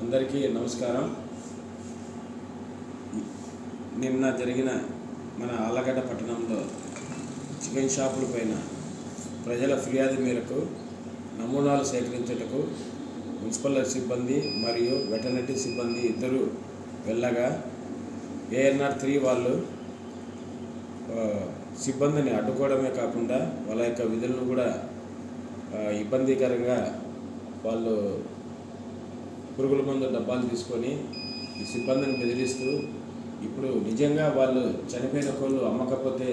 అందరికీ నమస్కారం. నిన్న జరిగిన మన ఆలగడ్డ పట్టణంలో చికెన్ షాపుల పైన ప్రజల ఫిర్యాదు మేరకు నమూనాలు సేకరించుటకు మున్సిపల్ సిబ్బంది మరియు వెటర్నరీ సిబ్బంది ఇద్దరు వెళ్ళగా ఏఎన్ఆర్ త్రీ వాళ్ళు సిబ్బందిని అడ్డుకోవడమే కాకుండా వాళ్ళ యొక్క విధులను కూడా ఇబ్బందికరంగా వాళ్ళు పురుగుల మందు డబ్బాలు తీసుకొని ఈ సిబ్బందిని బెదిరిస్తూ ఇప్పుడు నిజంగా వాళ్ళు చనిపోయిన కోళ్ళు అమ్మకపోతే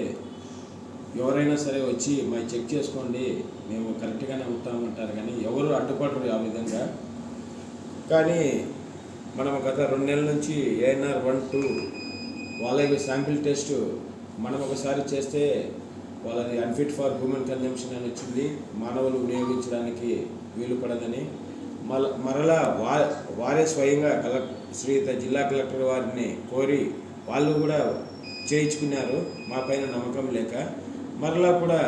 ఎవరైనా సరే వచ్చి మా చెక్ చేసుకోండి మేము కరెక్ట్గానే అమ్ముతామంటారు కానీ ఎవరు అడ్డుపడరు ఆ విధంగా. కానీ మనం గత రెండు నెలల నుంచి ఏఎన్ఆర్ వన్ టూ వాళ్ళకి శాంపిల్ టెస్ట్ మనం ఒకసారి చేస్తే వాళ్ళది అన్ఫిట్ ఫర్ హ్యూమన్ కన్జంప్షన్ అని వచ్చింది. మానవులు వినియోగించడానికి వీలు పడదని మరలా వా వారే స్వయంగా కలెక్ట్ శ్రీత జిల్లా కలెక్టర్ వారిని కోరి వాళ్ళు కూడా చేయించుకున్నారు. మా పైన నమ్మకం లేక మరలా కూడా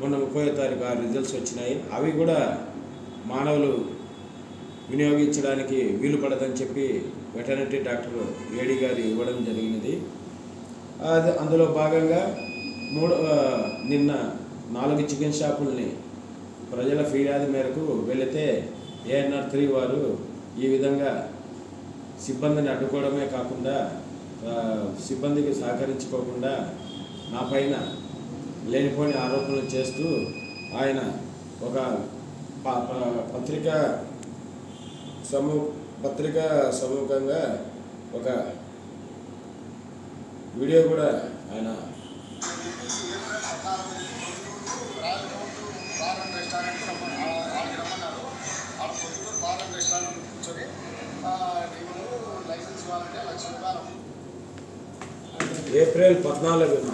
మొన్న ముప్పై తారీఖు ఆ రిజల్ట్స్ వచ్చినాయి. అవి కూడా మానవులు వినియోగించడానికి వీలు పడదని చెప్పి వెటర్నరీ డాక్టర్ ఏడి గారు ఇవ్వడం జరిగినది. అది అందులో భాగంగా మూడు నిన్న నాలుగు చికెన్ షాపుల్ని ప్రజల ఫిర్యాదు మేరకు వెళితే ఏఎన్ఆర్ త్రీ వారు ఈ విధంగా సిబ్బందిని అడ్డుకోవడమే కాకుండా సిబ్బందికి సహకరించుకోకుండా నా పైన లేనిపోని ఆరోపణలు చేస్తూ ఆయన ఒక ప- ప- పత్రికా సమూ పత్రికా సమూహంగా ఒక వీడియో కూడా ఆయన రెస్టారెంట్ ఆ పొద్దుటూరు బార్ అండ్ రెస్టారెంట్ కూర్చొని నేను లైసెన్స్ ఇవ్వాలంటే లక్ష రూపాయలు ఏప్రిల్ పద్నాలుగున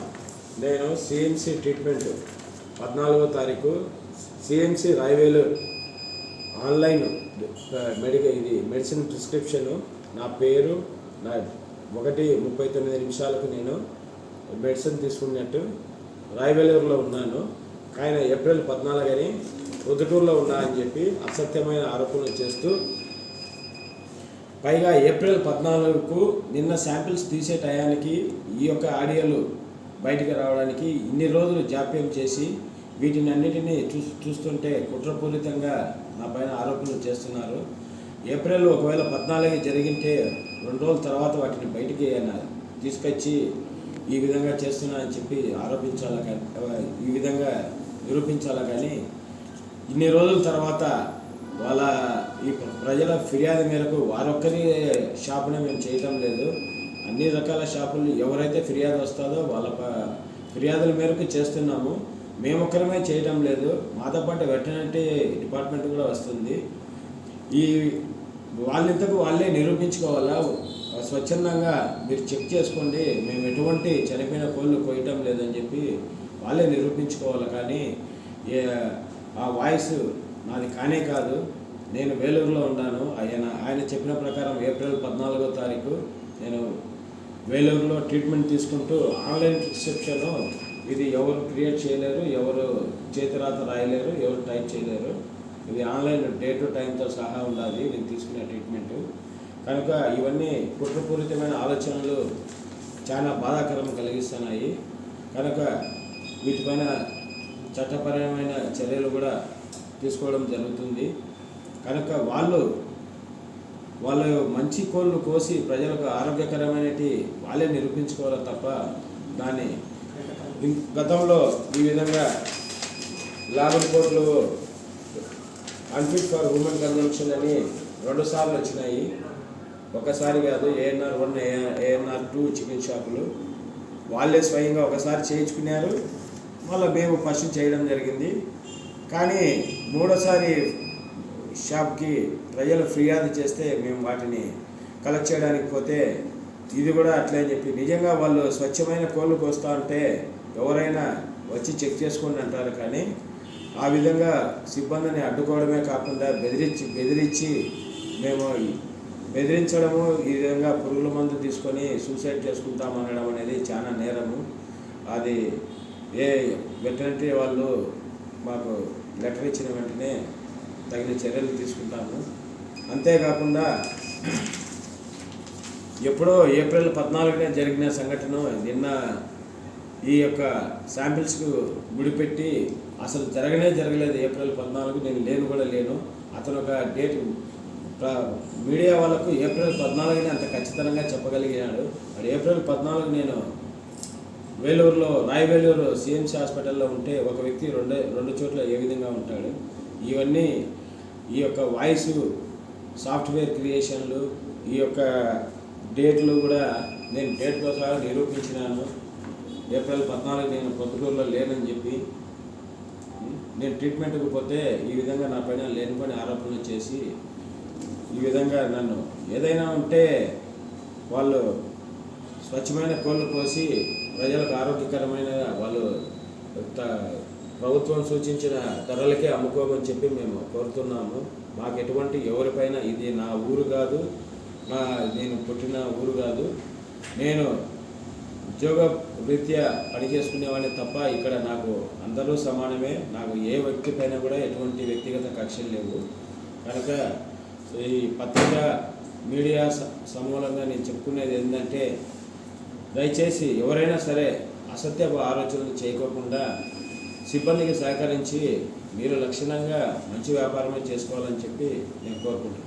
నేను సిఎంసి ట్రీట్మెంట్. పద్నాలుగో తారీఖు సిఎంసి రాయవేలు ఆన్లైన్ మెడికల్ ఇది మెడిసిన్ ప్రిస్క్రిప్షన్. నా పేరు నా ఒకటి ముప్పై తొమ్మిది నిమిషాలకు నేను మెడిసిన్ తీసుకున్నట్టు రాయవేలూరులో ఉన్నాను. ఆయన ఏప్రిల్ పద్నాలుగు అని ఉన్నా ఉన్నారని చెప్పి అసత్యమైన ఆరోపణలు చేస్తూ పైగా ఏప్రిల్ పద్నాలుగుకు నిన్న శాంపిల్స్ తీసే టయానికి ఈ యొక్క ఆడియోలు బయటికి రావడానికి ఇన్ని రోజులు జాప్యం చేసి వీటిని అన్నిటినీ చూ చూస్తుంటే కుట్రపూరితంగా నా పైన ఆరోపణలు చేస్తున్నారు. ఏప్రిల్ ఒకవేళ పద్నాలుగు జరిగింటే రెండు రోజుల తర్వాత వాటిని బయటికి ఆయన తీసుకొచ్చి ఈ విధంగా చేస్తున్నా అని చెప్పి ఆరోపించాలా కానీ ఈ విధంగా నిరూపించాలా కానీ ఇన్ని రోజుల తర్వాత వాళ్ళ ఈ ప్రజల ఫిర్యాదు మేరకు వారొక్కరి షాపునే మేము చేయటం లేదు. అన్ని రకాల షాపులు ఎవరైతే ఫిర్యాదు వస్తుందో వాళ్ళ ఫిర్యాదుల మేరకు చేస్తున్నాము. మేము ఒక్కరమే చేయటం లేదు. మాతో పాటు వెటర్నరీ డిపార్ట్మెంట్ కూడా వస్తుంది. ఈ వాళ్ళింతకు వాళ్ళే నిరూపించుకోవాలా? స్వచ్ఛందంగా మీరు చెక్ చేసుకోండి. మేము ఎటువంటి చనిపోయిన కోళ్ళు కోయటం లేదని చెప్పి వాళ్ళే నిరూపించుకోవాలి? కానీ ఆ వాయిస్ నాది కానే కాదు. నేను వేలూరులో ఉన్నాను. ఆయన ఆయన చెప్పిన ప్రకారం ఏప్రిల్ పద్నాలుగో తారీఖు నేను వేలూరులో ట్రీట్మెంట్ తీసుకుంటూ ఆన్లైన్ ప్రిస్క్రిప్షన్ ఇది ఎవరు క్రియేట్ చేయలేరు ఎవరు చేతిరాత రాయలేరు ఎవరు టైప్ చేయలేరు. ఇది ఆన్లైన్ డే టు టైంతో సహా ఉండాలి. నేను తీసుకునే ట్రీట్మెంట్. కనుక ఇవన్నీ కుట్రపూరితమైన ఆలోచనలు చాలా బాధాకరం కలిగిస్తున్నాయి. కనుక వీటిపైన చట్టపరమైన చర్యలు కూడా తీసుకోవడం జరుగుతుంది. కనుక వాళ్ళు వాళ్ళ మంచి కోళ్ళు కోసి ప్రజలకు ఆరోగ్యకరమైనటి వాళ్ళే నిరూపించుకోవాలి తప్ప దాన్ని గతంలో ఈ విధంగా ల్యాబ్ రిపోర్ట్లు అన్ఫిట్ ఫర్ హ్యూమన్ కన్జంప్షన్ అని రెండు సార్లు వచ్చినాయి. ఒకసారి కాదు ANR one ANR two chicken షాపులు. వాళ్ళే స్వయంగా ఒకసారి చేయించుకున్నారు. మళ్ళీ మేము ఫస్ట్ చేయడం జరిగింది. కానీ మూడోసారి షాప్కి ప్రజలు ఫిర్యాదు చేస్తే మేము వాటిని కలెక్ట్ చేయడానికి పోతే ఇది కూడా అట్లే అని చెప్పి. నిజంగా వాళ్ళు స్వచ్ఛమైన కోళ్ళు కోస్తా ఉంటే ఎవరైనా వచ్చి చెక్ చేసుకోండి అంటారు కానీ ఆ విధంగా సిబ్బందిని అడ్డుకోవడమే కాకుండా బెదిరించి బెదిరించి మేము బెదిరించడము ఈ విధంగా పురుగుల మందు తీసుకొని సూసైడ్ చేసుకుంటాం అనడం అనేది చాలా నేరము. అది ఏ వెటర్నరీ వాళ్ళు మాకు లెటర్ ఇచ్చిన వెంటనే తగిన చర్యలు తీసుకుంటాము. అంతేకాకుండా ఎప్పుడో ఏప్రిల్ పద్నాలుగున జరిగిన సంఘటన నిన్న ఈ యొక్క శాంపిల్స్కు గుడిపెట్టి అసలు జరగనే జరగలేదు. ఏప్రిల్ పద్నాలుగు నేను లేను కూడా లేను. అతను ఒక డేట్ మీడియా వాళ్ళకు ఏప్రిల్ పద్నాలుగునే అంత ఖచ్చితంగా చెప్పగలిగినాడు మరి ఏప్రిల్ పద్నాలుగు నేను వేలూరులో రాయవేలూరు సిఎంసి హాస్పిటల్లో ఉంటే ఒక వ్యక్తి రెండు రెండు చోట్ల ఏ విధంగా ఉంటాడు? ఇవన్నీ ఈ యొక్క వాయిస్ సాఫ్ట్వేర్ క్రియేషన్లు ఈ యొక్క డేట్లు కూడా నేను డేట్తో సహా నిరూపించినాను. ఏప్రిల్ పద్నాలుగు నేను పొద్దుటూరులో లేనని చెప్పి నేను ట్రీట్మెంట్కి పోతే ఈ విధంగా నా పైన లేనిపోయిన ఆరోపణలు చేసి ఈ విధంగా నన్ను ఏదైనా ఉంటే వాళ్ళు స్వచ్ఛమైన కోళ్ళు కోసి ప్రజలకు ఆరోగ్యకరమైన వాళ్ళు త- ప్రభుత్వం సూచించిన ధరలకే అమ్ముకోమని చెప్పి మేము కోరుతున్నాము. మాకు ఎటువంటి ఎవరిపైన ఇది నా ఊరు కాదు నా నేను పుట్టిన ఊరు కాదు. నేను ఉద్యోగ రీత్యా పని చేసుకునేవాడిని తప్ప ఇక్కడ నాకు అందరూ సమానమే. నాకు ఏ వ్యక్తి పైన కూడా ఎటువంటి వ్యక్తిగత కక్షలు లేవు. కనుక ఈ పత్రిక మీడియా సమూలంగా నేను చెప్పుకునేది ఏంటంటే దయచేసి ఎవరైనా సరే అసత్యపు ఆలోచనలు చేయకోకుండా సిబ్బందికి సహకరించి మీరు లక్షణంగా మంచి వ్యాపారమే చేసుకోవాలని చెప్పి నేను కోరుకుంటున్నాను.